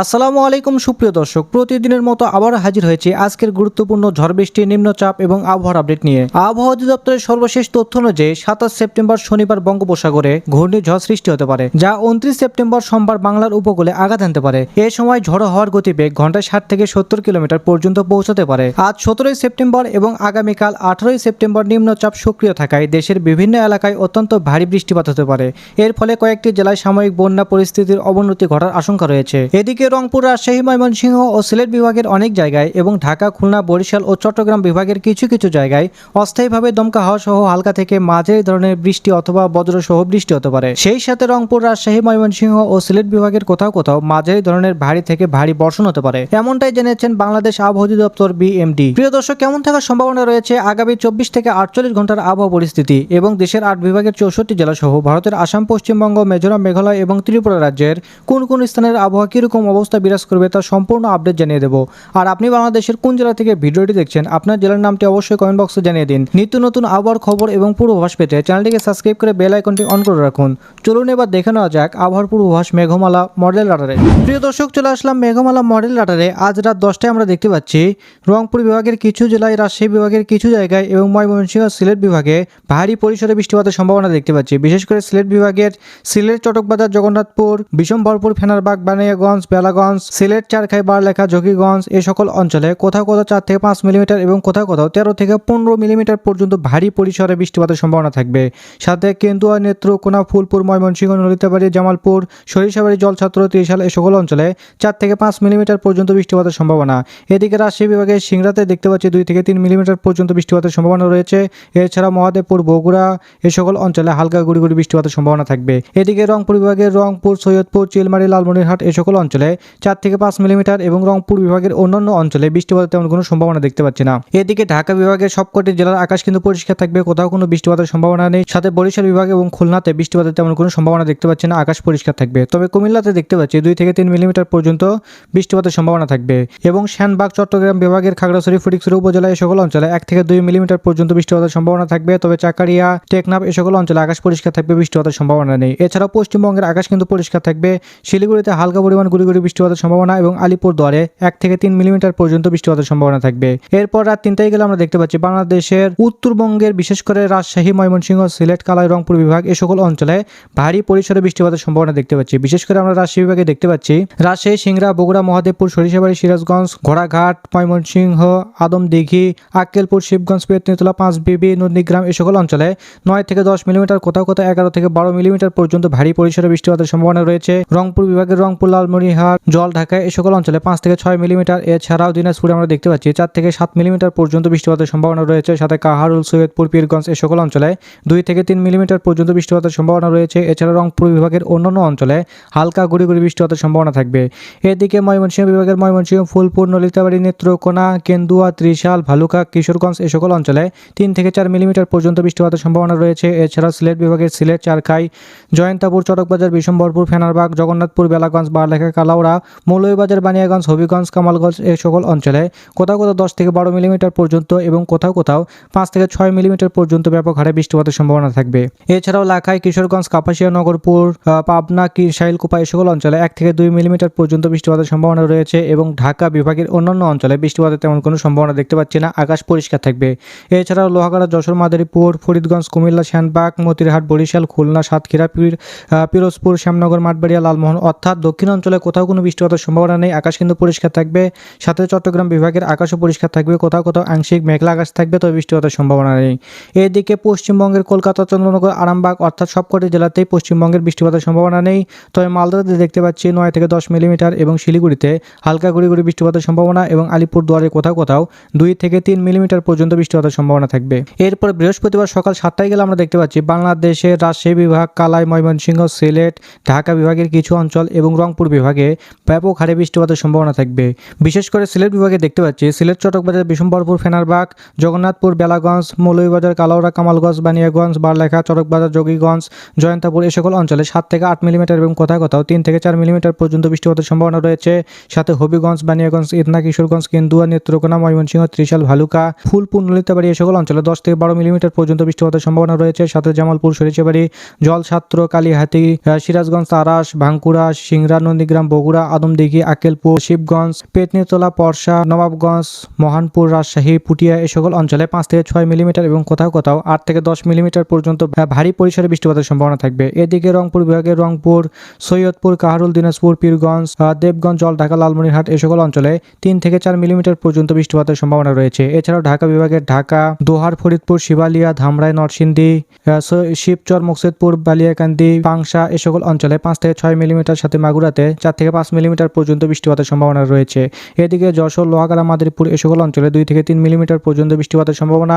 আসসালামু আলাইকুম, সুপ্রিয় দর্শক। প্রতিদিনের মতো আবার হাজির হয়েছে আজকের গুরুত্বপূর্ণ ঝড় বৃষ্টি, নিম্নচাপ এবং আবহাওয়ার আপডেট নিয়ে। আবহাওয়া অধিদপ্তরের সর্বশেষ তথ্য অনুযায়ী সাতাশ সেপ্টেম্বর শনিবার বঙ্গোপসাগরে ঘূর্ণিঝড় সৃষ্টি হতে পারে, যা উনত্রিশ সেপ্টেম্বর সোমবার বাংলার উপকূলে আঘাত আনতে পারে। এ সময় ঝড়ো হওয়ার গতিবেগ ঘন্টায় ষাট থেকে সত্তর কিলোমিটার পর্যন্ত পৌঁছাতে পারে। আজ সতেরোই সেপ্টেম্বর এবং আগামীকাল আঠারোই সেপ্টেম্বর নিম্নচাপ সক্রিয় থাকায় দেশের বিভিন্ন এলাকায় অত্যন্ত ভারী বৃষ্টিপাত হতে পারে। এর ফলে কয়েকটি জেলায় সাময়িক বন্যা পরিস্থিতির অবনতি ঘটার আশঙ্কা রয়েছে। এদিকে রংপুর, রাজশাহী, ময়মনসিংহ ও সিলেট বিভাগের অনেক জায়গায় এবং ঢাকা, খুলনা, বরিশাল ও চট্টগ্রাম বিভাগের কিছু কিছু জায়গায় অস্থায়ীভাবে দমকা হাওয়া সহ হালকা থেকে মাঝারি ধরনের বৃষ্টি অথবা বজ্র সহ বৃষ্টি হতে পারে। সেই সাথে রংপুর, রাজশাহী, ময়মনসিংহ ও সিলেট বিভাগের কোথাও কোথাও মাঝারি ধরনের ভারী থেকে ভারী বর্ষণ হতে পারে। এমনটাই জেনেছেন বাংলাদেশ আবহাওয়া অধিদপ্তর বিএমডি। প্রিয় দর্শক, কেমন থাকার সম্ভাবনা রয়েছে? আগামী চব্বিশ থেকে আটচল্লিশ ঘণ্টার আবহাওয়া পরিস্থিতি এবং দেশের আট বিভাগের চৌষট্টি জেলা সহ ভারতের আসাম, পশ্চিমবঙ্গ, মিজোরাম, মেঘালয় এবং ত্রিপুরা রাজ্যের কোন কোন স্থানের আবহাওয়া কীরকম অবস্থা বিরাজ করবে তার সম্পূর্ণ আপডেট জানিয়ে দেবো। আর আপনি বাংলাদেশের কোন জেলা থেকে ভিডিওটি দেখছেন, আপনার জেলার নামটি অবশ্যই কমেন্ট বক্সে জানিয়ে দিন। নিত্য নতুন আবহাওয়ার খবর এবং পূর্বাভাস পেতে চ্যানেলটিকে সাবস্ক্রাইব করে বেল আইকনটি অন করে রাখুন। চলুন এবার দেখে নেওয়া যাক আবহাওয়ার পূর্বাভাস মেঘমালা মডেল রাডারে প্রিয় দর্শক, চলে আসলাম মেঘমালা মডেল রাডারে আজ রাত দশটায় আমরা দেখতে পাচ্ছি, রংপুর বিভাগের কিছু জেলায়, রাজশাহী বিভাগের কিছু জায়গায় এবং ময়মনসিংহ সিলেট বিভাগে ভারী পরিসরে বৃষ্টিপাতের সম্ভাবনা দেখতে পাচ্ছি। বিশেষ করে সিলেট বিভাগের সিলেট, চটকবাজার, জগন্নাথপুর বিশম্বরপুর ফেনারবাগ, বানিয়াগঞ্জ বেলাগঞ্জ, সিলেট চারখাই বারলেখা জকিগঞ্জ এই সকল অঞ্চলে কোথাও কোথাও চার থেকে পাঁচ মিলিমিটার এবং কোথাও কোথাও তেরো থেকে পনেরো মিলিমিটার পর্যন্ত ভারী পরিসরে বৃষ্টিপাতের সম্ভাবনা থাকবে। সাথে কেন্দুয়া, নেত্রকোনা, ফুলপুর, ময়মনসিংহ, নলিতাবাড়ি, জামালপুর, সরিষাবাড়ি, জলছাত্র ত্রিশাল এ সকল অঞ্চলে চার থেকে পাঁচ মিলিমিটার পর্যন্ত বৃষ্টিপাতের সম্ভাবনা। এদিকে রাজশাহী বিভাগের সিংড়াতে দেখতে পাচ্ছি দুই থেকে তিন মিলিমিটার পর্যন্ত বৃষ্টিপাতের সম্ভাবনা রয়েছে। এছাড়া মহাদেবপুর, বগুড়া এ সকল অঞ্চলে হালকা গুড়ি গুড়ি বৃষ্টিপাতের সম্ভাবনা থাকবে। এদিকে রংপুর বিভাগের রংপুর, সৈয়দপুর, চিলমারি, লালমনিরহাট এ সকল অঞ্চলে চার থেকে পাঁচ মিলিমিটার এবং রংপুর বিভাগের অন্যান্য অঞ্চলে বৃষ্টিপাতের তেমন কোনো সম্ভাবনা দেখতে পাচ্ছি না। এদিকে ঢাকা বিভাগের সবকটি জেলার আকাশ কিন্তু পরিষ্কার থাকবে, কোথাও কোনো বৃষ্টিপাতের সম্ভাবনা নেই। সাথে বরিশাল বিভাগ এবং খুলনাতে বৃষ্টিপাতের তেমন কোনো সম্ভাবনা দেখতে পাচ্ছি না, আকাশ পরিষ্কার থাকবে। তবে কুমিল্লাতে দেখতে পাচ্ছি দুই থেকে তিন মিলিমিটার পর্যন্ত বৃষ্টিপাতের সম্ভাবনা থাকবে এবং শ্যানবাগ, চট্টগ্রাম বিভাগের খাগড়াছড়ি ফটিকছড়ি উপজেলা এই সকল অঞ্চলে এক থেকে দুই মিলিমিটার পর্যন্ত বৃষ্টিপাতের সম্ভাবনা থাকবে। তবে চাকারিয়া, টেকনাফ এই সকল অঞ্চলে আকাশ পরিষ্কার থাকবে, বৃষ্টিপাতের সম্ভাবনা নেই। এছাড়াও পশ্চিমবঙ্গের আকাশ কিন্তু পরিষ্কার থাকবে। শিলিগুড়িতে হালকা পরিমাণ গুড়ি গুড়ি বৃষ্টিপাতের সম্ভাবনা এবং আলিপুরদুয়ারে এক থেকে তিন মিলিমিটার পর্যন্ত বৃষ্টিপাতের সম্ভাবনা থাকবে। এরপর রাত তিনটায় গেলে আমরা দেখতে পাচ্ছি বাংলাদেশের উত্তরবঙ্গের, বিশেষ করে রাজশাহী, ময়মনসিংহ, সিলেট কালাই রংপুর বিভাগ এ সকল অঞ্চলে ভারী পরিসরে বৃষ্টিপাতের সম্ভাবনা দেখতে পাচ্ছি। বিশেষ করে আমরা রাজশাহী বিভাগে দেখতে পাচ্ছি রাজশাহী, সিংড়া, বগুড়া, মহাদেবপুর, সরিষাবাড়ি, সিরাজগঞ্জ, ঘোড়াঘাট, ময়মনসিংহ, আদমদিঘি, আক্কেলপুর, শিবগঞ্জ পেতনিতলা পাঁচ বিবি নন্দীগ্রাম এ সকল অঞ্চলে নয় থেকে দশ মিলিমিটার, কোথাও কোথাও এগারো থেকে বারো মিলিমিটার পর্যন্ত ভারী পরিসরে বৃষ্টিপাতের সম্ভাবনা রয়েছে। রংপুর বিভাগের রংপুর, লালমনিরহাট জল ঢাকা এই সকল অঞ্চলে পাঁচ থেকে ছয় মিলিমিটার। এছাড়াও দিনাজপুরে আমরা দেখতে পাচ্ছি চার থেকে সাত মিলিমিটার পর্যন্ত বৃষ্টিপাতের সম্ভাবনা রয়েছে। সাথে কাহারুল, সৈয়দপুর, পীরগঞ্জ এই সকল অঞ্চলে দুই থেকে তিন মিলিমিটার পর্যন্ত বৃষ্টিপাতের সম্ভাবনা রয়েছে। এছাড়া রংপুর বিভাগের অন্যান্য অঞ্চলে হালকা গুড়ি গুড়ি বৃষ্টিপাতের সম্ভাবনা থাকবে। এদিকে ময়মনসিংহ বিভাগের ময়মনসিংহ, ফুলপুর, নলিতাবাড়ি, নেত্রকোনা, কেন্দুয়া, ত্রিশাল, ভালুকা, কিশোরগঞ্জ এ সকল অঞ্চলে তিন থেকে চার মিলিমিটার পর্যন্ত বৃষ্টিপাতের সম্ভাবনা রয়েছে। এছাড়া সিলেট বিভাগের সিলেট, চারখাই, জয়ন্তাপুর, চটকবাজার, বিশম্বরপুর, ফেনারবাগ, জগন্নাথপুর, বেলাগঞ্জ, বারলেখা কালাউড়া মৌলভীবাজার, বানিয়াগঞ্জ, হবিগঞ্জ, কামালগঞ্জ এই সকল অঞ্চলে কোথাও কোথাও দশ থেকে বারো মিলিমিটার পর্যন্ত এবং কোথাও কোথাও পাঁচ থেকে ছয় মিলিমিটার পর্যন্ত ব্যাপক হারে বৃষ্টিপাতের সম্ভাবনা থাকবে। এছাড়াও লাখাই, কিশোরগঞ্জ, কাপাসিয়া নগরপুর পাবনা শাইলকুপা এই সকল অঞ্চলে এক থেকে দুই মিলিমিটার পর্যন্ত বৃষ্টিপাতের সম্ভাবনা রয়েছে এবং ঢাকা বিভাগের অন্যান্য অঞ্চলে বৃষ্টিপাতের তেমন কোনো সম্ভাবনা দেখতে পাচ্ছি না। আকাশ পরিষ্কার থাকবে। এছাড়াও লোহাগাড়া, যশোর, মাদারীপুর, ফরিদগঞ্জ, কুমিল্লা শ্যানবাগ মতিরহাট, বরিশাল, খুলনা, সাতক্ষীরা পিরোজপুর, শ্যামনগর, মাঠবাড়িয়া, লালমোহন অর্থাৎ দক্ষিণ অঞ্চলে কোথাও কোনো বৃষ্টিপাতের সম্ভাবনা নেই, আকাশ কিন্তু পরিষ্কার থাকবে। সাথে চট্টগ্রাম বিভাগের আকাশও পরিষ্কার থাকবে, কোথাও কোথাও আংশিক মেঘলা আকাশ থাকবে, তবে বৃষ্টিপাতের সম্ভাবনা নেই। এদিকে পশ্চিমবঙ্গের কলকাতা, চন্দ্রনগর, আরামবাগ অর্থাৎ সবকটি জেলাতেই পশ্চিমবঙ্গের বৃষ্টিপাতের সম্ভাবনা নেই। তবে মালদাতে দেখতে পাচ্ছি নয় থেকে দশ মিলিমিটার এবং শিলিগুড়িতে হালকা গুড়ি গুড়ি বৃষ্টিপাতের সম্ভাবনা এবং আলিপুর দুয়ারে কোথাও কোথাও দুই থেকে তিন মিলিমিটার পর্যন্ত বৃষ্টিপাতের সম্ভাবনা থাকবে। এরপর বৃহস্পতিবার সকাল সাতটায় গেলে আমরা দেখতে পাচ্ছি বাংলাদেশের রাজশাহী বিভাগ, কালাই, ময়মনসিংহ, সিলেট, ঢাকা বিভাগের কিছু অঞ্চল এবং রংপুর বিভাগে ব্যাপক হারে বৃষ্টিপাতের সম্ভাবনা থাকবে। বিশেষ করে সিলেট বিভাগে দেখতে পাচ্ছি, সিলেট চটকবাজার বিশম্বরপুর ফেনারবাগ, জগন্নাথপুর, বেলাগঞ্জ, মৌলভীবাজার কালাউড়া কামালগঞ্জ, বানিয়াগঞ্জ, বারলেখা চটকবাজার যোগীগঞ্জ, জয়ন্তাপুর এই সকল অঞ্চলে সাত থেকে আট মিলিমিটার এবং কোথাও কোথাও তিন থেকে চার মিলিমিটার পর্যন্ত বৃষ্টিপাতের সম্ভাবনা রয়েছে। সাথে হবিগঞ্জ, বানিয়াগঞ্জ ইদনা কিশোরগঞ্জ, কেন্দুয়া, নেত্রকোনা, ময়মনসিংহ, ত্রিশাল, ভালুকা, ফুলপুর, নলিতাবাড়ি এই সকল অঞ্চলে দশ থেকে বারো মিলিমিটার পর্যন্ত বৃষ্টিপাতের সম্ভাবনা রয়েছে। সাথে জামালপুর, সরিষাবাড়ি, জলছাত্র, কালীহাতি সিরাজগঞ্জ, তারাস, ভাঙ্কুড়া, সিংড়া, নন্দীগ্রাম, বগুড়া বগুড়া, আদমদিঘি আকেলপুর শিবগঞ্জ, পেতনিতলা, পরশা, নবাবগঞ্জ, মহানপুর, রাজশাহী, পুটিয়া এ সকল অঞ্চলে পাঁচ থেকে ছয় মিলিমিটার এবং কোথাও কোথাও আট থেকে দশ মিলিমিটার পর্যন্ত ভারী পরিসরে বৃষ্টিপাতের সম্ভাবনা থাকবে। এদিকে রংপুর বিভাগের রংপুর, সৈয়দপুর, কাহারুল, দিনাজপুর, পীরগঞ্জ দেবগঞ্জ, জলঢাকা, লালমনিরহাট এ সকল অঞ্চলে তিন থেকে চার মিলিমিটার পর্যন্ত বৃষ্টিপাতের সম্ভাবনা রয়েছে। এছাড়াও ঢাকা বিভাগের ঢাকা, দোহার, ফরিদপুর, শিবালিয়া, ধামরাই, নরসিংদী শিবচর, মুকসেদপুর, বালিয়াকান্দি, পাংশা এ সকল অঞ্চলে পাঁচ থেকে ছয় মিলিমিটার সাথে মাগুরাতে চার থেকে পাঁচ মিলিমিটার পর্যন্ত বৃষ্টিপাতের সম্ভাবনা রয়েছে। এদিকে যশোর লোহাগাড়া মাদারীপুর এ সকল অঞ্চলে দুই থেকে তিন মিলিমিটার পর্যন্ত বৃষ্টিপাতের সম্ভাবনা।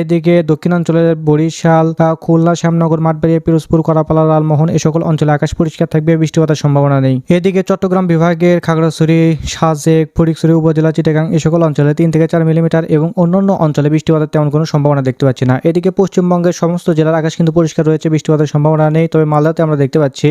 এদিকে দক্ষিণাঞ্চলের বরিশাল খুলনা, শ্যামনগর মাঠবাড়িয়া পিরোজপুর করাপালা লালমোহন এ সকল অঞ্চলে আকাশ পরিষ্কার থাকবে, বৃষ্টিপাতের সম্ভাবনা নেই। এদিকে চট্টগ্রাম বিভাগের খাগড়াছড়ি, সাজেক ফটিকছড়ি উপজেলা, চিটাগাং এ সকল অঞ্চলে তিন থেকে চার মিলিমিটার এবং অন্যান্য অঞ্চলে বৃষ্টিপাতের তেমন কোনো সম্ভাবনা দেখতে পাচ্ছি না। এদিকে পশ্চিমবঙ্গের সমস্ত জেলার আকাশ কিন্তু পরিষ্কার রয়েছে, বৃষ্টিপাতের সম্ভাবনা নেই। তবে মালদাতে আমরা দেখতে পাচ্ছি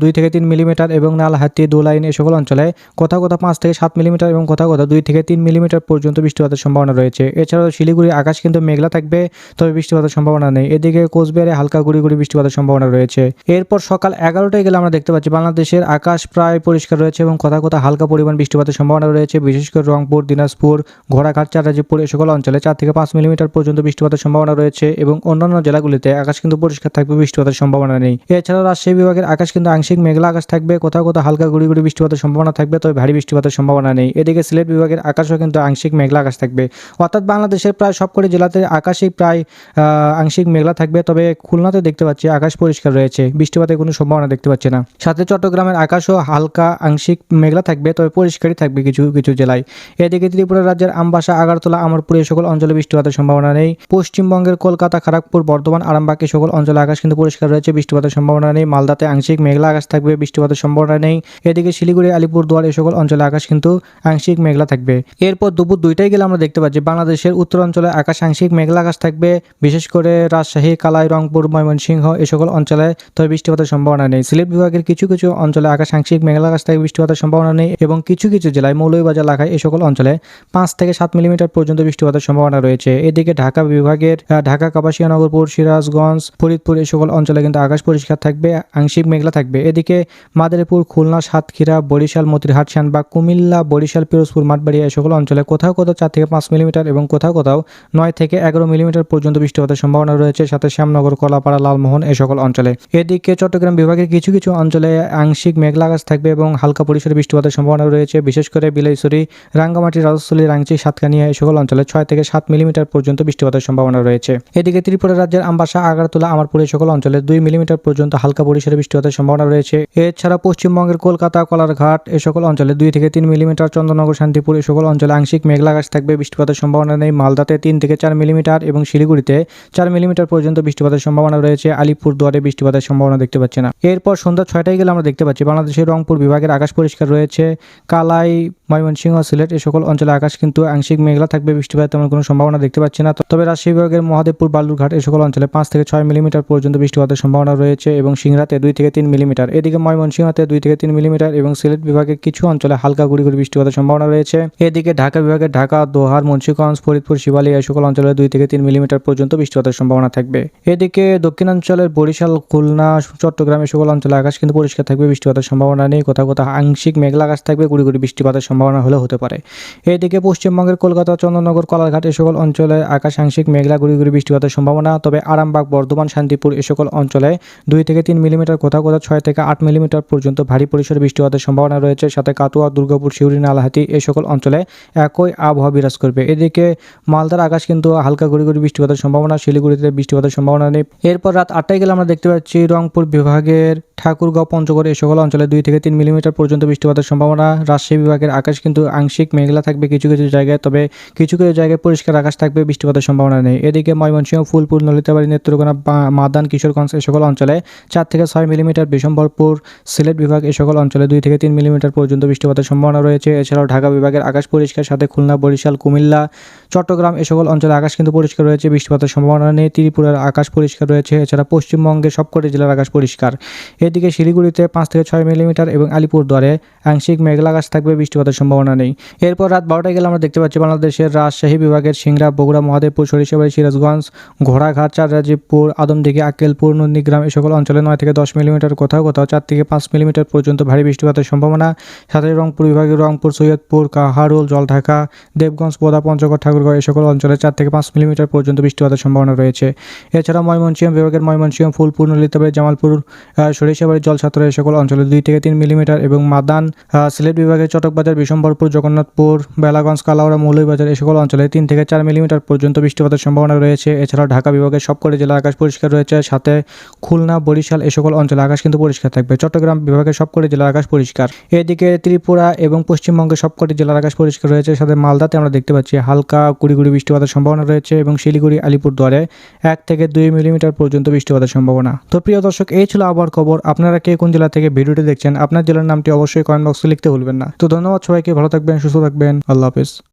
দুই থেকে তিন মিলিমিটার এবং নালহাতি দোলাইন এ সকল অঞ্চলে কোথাও কোথাও পাঁচ থেকে সাত মিলিমিটার এবং কোথাও কোথাও দুই থেকে তিন মিলিমিটার পর্যন্ত বৃষ্টিপাতের সম্ভাবনা রয়েছে। এছাড়াও শিলিগুড়ির আকাশ কিন্তু মেঘলা থাকবে, তবে বৃষ্টিপাতের সম্ভাবনা নেই। এদিকে কোচবিহারে হালকা গুড়ি গুড়ি বৃষ্টিপাতের সম্ভাবনা রয়েছে। এরপর সকাল এগারোটায় গেলে আমরা দেখতে পাচ্ছি বাংলাদেশের আকাশ প্রায় পরিষ্কার রয়েছে এবং কোথাও কোথাও হালকা পরিমাণ বৃষ্টিপাতের সম্ভাবনা রয়েছে। বিশেষ করে রংপুর, দিনাজপুর, ঘোড়াঘাট চারাজিপুর এ সকল অঞ্চলে চার থেকে পাঁচ মিলিমিটার পর্যন্ত বৃষ্টিপাতের সম্ভাবনা রয়েছে এবং অন্যান্য জেলাগুলিতে আকাশ কিন্তু পরিষ্কার থাকবে, বৃষ্টিপাতের সম্ভাবনা নেই। এছাড়াও রাজশাহী বিভাগের আকাশ কিন্তু আংশিক মেঘলা আকাশ থাকবে, কোথাও কোথাও হালকা গুড়ি গুড়ি বৃষ্টিপাতের সম্ভাবনা থাকবে, তবে ভারী বৃষ্টিপাতের সম্ভাবনা নেই। এদিকে সিলেট বিভাগের আকাশও কিন্তু আংশিক মেঘলা আকাশ থাকবে। অর্থাৎ বাংলাদেশের প্রায় সবকটি জেলাতে আকাশই প্রায় আংশিক মেঘলা থাকবে, তবে খুলনাতে দেখতে পাচ্ছি আকাশ পরিষ্কার রয়েছে। বৃষ্টিপাতের কোনো সম্ভাবনা দেখতে পাচ্ছি না। সাথে চট্টগ্রামের আকাশও হালকা আংশিক মেঘলা থাকবে, তবে পরিষ্কারই থাকবে কিছু কিছু জেলায়। এদিকে ত্রিপুরা রাজ্যের আমবাসা, আগারতলা, আমরপুর এই সকল অঞ্চলে বৃষ্টিপাতের সম্ভাবনা নেই। পশ্চিমবঙ্গের কলকাতা খড়গপুর বর্ধমান, আরামবাগ এই সকল অঞ্চলে আকাশ কিন্তু পরিষ্কার রয়েছে, বৃষ্টিপাতের সম্ভাবনা নেই। মালদাতে আংশিক মেঘলা আকাশ থাকবে, বৃষ্টিপাতের সম্ভাবনা নেই। এদিকে শিলিগুড়ি, আলিপুরদুয়ার এই সকল অঞ্চলে আকাশ কিন্তু আংশিক মেঘলা থাকবে। এরপর দুপুর দুইটায় গেলে আমরা দেখতে পাচ্ছি বাংলাদেশের উত্তরাঞ্চলে আকাশ আংশিক মেঘলা আকাশ থাকবে। বিশেষ করে রাজশাহী, কালাই, রংপুর, ময়মনসিংহ এই সকল অঞ্চলে তবে বৃষ্টিপাতের সম্ভাবনা নেই। সিলেট বিভাগের কিছু কিছু অঞ্চলে আকাশ আংশিক মেঘলা আকাশ থাকবে, বৃষ্টিপাতের সম্ভাবনা নেই এবং কিছু কিছু জেলায় মৌলভীবাজার এলাকায় এই সকল অঞ্চলে পাঁচ থেকে সাত মিলিমিটার পর্যন্ত বৃষ্টিপাতের সম্ভাবনা রয়েছে। এদিকে ঢাকা বিভাগের ঢাকা কাপাসিয়ানগরপুর সিরাজগঞ্জ, ফরিদপুর এই সকল অঞ্চলে কিন্তু আকাশ পরিষ্কার থাকবে, আংশিক মেঘলা থাকবে। এদিকে মাদারীপুর, খুলনা সাতক্ষীরা, বরিশাল, মতিরহাট, শানবাগ, কুমিল্লা, বরিশাল, পিরোজপুর, মাঠবাড়িয়া এই সকল অঞ্চলে কোথাও কোথাও চার থেকে পাঁচ মিলিমিটার এবং কোথাও কোথাও নয় থেকে এগারো মিলিমিটার পর্যন্ত বৃষ্টিপাতের সম্ভাবনা রয়েছে। সাথে শ্যামনগর, কলাপাড়া, লালমোহন এই সকল অঞ্চলে। এদিকে চট্টগ্রাম বিভাগের কিছু কিছু অঞ্চলে আংশিক মেঘলা আকাশ থাকবে এবং হালকা পরিসরে বৃষ্টিপাতের সম্ভাবনা রয়েছে। বিশেষ করে বিলাইছড়ি, রাঙ্গামাটি, রাজস্থলী, রাংচি, সাতকানিয়া এই সকল অঞ্চলে ছয় থেকে সাত মিলিমিটার পর্যন্ত বৃষ্টিপাতের সম্ভাবনা রয়েছে। এদিকে ত্রিপুরা রাজ্যের আমবাসা, আগারতলা, আমারপুর এই সকল অঞ্চলে দুই মিলিমিটার পর্যন্ত হালকা পরিসরে বৃষ্টিপাতের সম্ভাবনা রয়েছে। এছাড়া পশ্চিমবঙ্গের কলকাতা, কলারঘাট এ সকল অঞ্চলে দুই থেকে তিন মিলিমিটার চন্দ্রনগর শান্তিপুর এ সকল অঞ্চলে আংশিক মেঘলা থাকবে। বৃষ্টিপাতের সম্ভাবনা নেই। মালদাতে তিন থেকে চার মিলিমিটার এবং শিলিগুড়িতে চার মিলিমিটার পর্যন্ত বৃষ্টিপাতের সম্ভাবনা রয়েছে। আলিপুর দুয়ারে বৃষ্টিপাতের সম্ভাবনা দেখতে পাচ্ছি না। এরপর সন্ধ্যা ছয়টায় গেলে আমরা দেখতে পাচ্ছি বাংলাদেশের রংপুর বিভাগের আকাশ পরিষ্কার রয়েছে। কালাই, ময়মনসিংহ, সিলেট এ সকল অঞ্চলে আকাশ কিন্তু আংশিক মেঘলা থাকবে। বৃষ্টিপাতের তেমন কোনো সম্ভাবনা দেখতে পাচ্ছি না। তবে রাজশাহী বিভাগের মহাদেবপুর, বালুরঘাট এ সকল অঞ্চলে পাঁচ থেকে ছয় মিলিমিটার পর্যন্ত বৃষ্টিপাতের সম্ভাবনা রয়েছে এবং সিংড়াতে দুই থেকে তিন মিলিমিটার। এদিকে ময়মনসিংহতে দুই থেকে তিন মিলিমিটার এবং সিলেট বিভাগের কিছু অঞ্চলে হালকা গুড়ি গুড়ি বৃষ্টিপাতের সম্ভাবনা রয়েছে। এদিকে ঢাকা বিভাগের ঢাকা, দোহার, মুন্সিগঞ্জ, ফরিদপুর, শিবালী এই সকল অঞ্চলে দুই থেকে তিন মিলিমিটার পর্যন্ত বৃষ্টি বৃষ্টিপাতের সম্ভাবনা থাকবে। এদিকে দক্ষিণাঞ্চলের বরিশাল, খুলনা, চট্টগ্রাম সকল অঞ্চলে আকাশ কিন্তু পরিষ্কার থাকবে বৃষ্টি বৃষ্টিপাতের সম্ভাবনা নেই। কোথাও কোথাও আংশিক মেঘলা আকাশ থাকবে গুড়ি গুড়ি বৃষ্টিপাতের সম্ভাবনা হলেও হতে পারে। এদিকে পশ্চিমবঙ্গের কলকাতা, চন্দননগর, কলারঘাট এই সকল অঞ্চলে আকাশ আংশিক মেঘলা গুড়ি গুড়ি বৃষ্টিপাতের সম্ভাবনা। তবে আরামবাগ, বর্ধমান, শান্তিপুর এই সকল অঞ্চলে দুই থেকে তিন মিলিমিটার, কোথাও কোথাও ছয় থেকে আট মিলিমিটার পর্যন্ত ভারী বৃষ্টিপাতের সম্ভাবনা রয়েছে। সাথে কাতুয়া দুর্গাপুর শিউরি নালাহাতি এই সকল অঞ্চলে একই আবহাওয়া বিরাজ করবে। এদিকে মালদার আকাশ কিন্তু হালকা গুড়ি গুড়ি বৃষ্টিপাতের সম্ভাবনা, শিলিগুড়িতে বৃষ্টিপাতের সম্ভাবনা নেই। এরপর রাত আটটায় গেলে আমরা দেখতে পাচ্ছি রংপুর বিভাগের ঠাকুরগাঁও, পঞ্চগড় এই সকল অঞ্চলে দুই থেকে তিন মিলিমিটার পর্যন্ত বৃষ্টিপাতের সম্ভাবনা। রাজশাহী বিভাগের আকাশ কিন্তু আংশিক মেঘলা থাকবে কিছু কিছু জায়গায়, তবে কিছু কিছু জায়গায় পরিষ্কার আকাশ থাকবে বৃষ্টিপাতের সম্ভাবনা নেই। এদিকে ময়মনসিংহ, ফুলপুর, নলিতাবাড়ি, নেত্রকোনা মাদান, কিশোরগঞ্জ এই সকল অঞ্চলে চার থেকে ছয় মিলিমিটার বিশম্বরপুর সিলেট বিভাগ এই সকল অঞ্চলে দুই থেকে তিন মিলিমিটার পর্যন্ত বৃষ্টিপাতের সম্ভাবনা রয়েছে। এছাড়াও ঢাকা বিভাগের আকাশ পরিষ্কার, সাথে খুলনা, বরিশাল, কুমিল্লা, চট্টগ্রাম এ সকল অঞ্চলে আকাশ কিন্তু পরিষ্কার রয়েছে, বৃষ্টিপাতের সম্ভাবনা নেই। ত্রিপুরার আকাশ পরিষ্কার রয়েছে, এছাড়া পশ্চিমবঙ্গের সবকটি জেলার আকাশ পরিষ্কার। এদিকে শিলিগুড়িতে পাঁচ থেকে ছয় মিলিমিটার এবং আলিপুরদুয়ারে আংশিক মেঘলা আকাশ থাকবে, বৃষ্টিপাতের সম্ভাবনা নেই। এরপর রাত বারোটায় গেলে আমরা দেখতে পাচ্ছি বাংলাদেশের রাজশাহী বিভাগের সিংড়া, বগুড়া, মহাদেবপুর, সরিষাবাড়ি, সিরাজগঞ্জ, ঘোড়াঘাট চাররাজীবপুর আদমদিঘি, আক্কেলপুর, নন্দীগ্রাম এই সকল অঞ্চলে নয় থেকে দশ মিলিমিটার, কোথাও কোথাও চার থেকে পাঁচ মিলিমিটার পর্যন্ত ভারী বৃষ্টিপাতের সম্ভাবনা। সাথে রংপুর বিভাগের রংপুর, সৈয়দপুর, কাহারুল, জলঢাকা, দেবগঞ্জ, পোদা, পঞ্চগড়, ঠাকুরগাঁও এই সকল অঞ্চলে চার থেকে পাঁচ মিলিমিটার পর্যন্ত বৃষ্টিপাতের সম্ভাবনা রয়েছে। এছাড়া ময়মনসিংহ বিভাগের ময়মনসিংহ, ফুলপুর, নলিতাবাড়ি, জামালপুর সরিষাবাড়ি, জলছাত্র এই সকল অঞ্চলে দুই থেকে তিন মিলিমিটার এবং মাদান সিলেট বিভাগের চটকবাজার, বিশম্বরপুর, জগন্নাথপুর, বেলাগঞ্জ কালাউড়া মৌলভীবাজার এই সকল অঞ্চলে তিন থেকে চার মিলিমিটার পর্যন্ত বৃষ্টিপাতের সম্ভাবনা রয়েছে। এছাড়াও ঢাকা বিভাগের সবকটি জেলা আকাশ পরিষ্কার রয়েছে। সাথে খুলনা, বরিশাল এই সকল অঞ্চলে আকাশ কিন্তু পরিষ্কার থাকবে। চট্টগ্রাম বিভাগের সবকটি জেলার আকাশ পরিষ্কার। এদিকে ত্রিপুরা এবং পশ্চিমবঙ্গের সবকটি জেলার আকাশ পরিষ্কার রয়েছে। সাথে মালদাতে আমরা দেখতে পাচ্ছি হালকা কুড়ি কুড়ি বৃষ্টিপাতের সম্ভাবনা রয়েছে এবং শিলিগুড়ি, আলিপুরদুয়ারে এক থেকে দুই মিলিমিটার পর্যন্ত বৃষ্টিপাতের সম্ভাবনা। তো প্রিয় দর্শক, এই ছিল আবার খবর। আপনারা কে কোন জেলা থেকে ভিডিওটি দেখছেন, আপনার জেলার নামটি অবশ্যই কমেন্ট বক্সে লিখতে ভুলবেন না। তো ধন্যবাদ সবাইকে, ভালো থাকবেন, সুস্থ থাকবেন। আল্লাহ হাফেজ।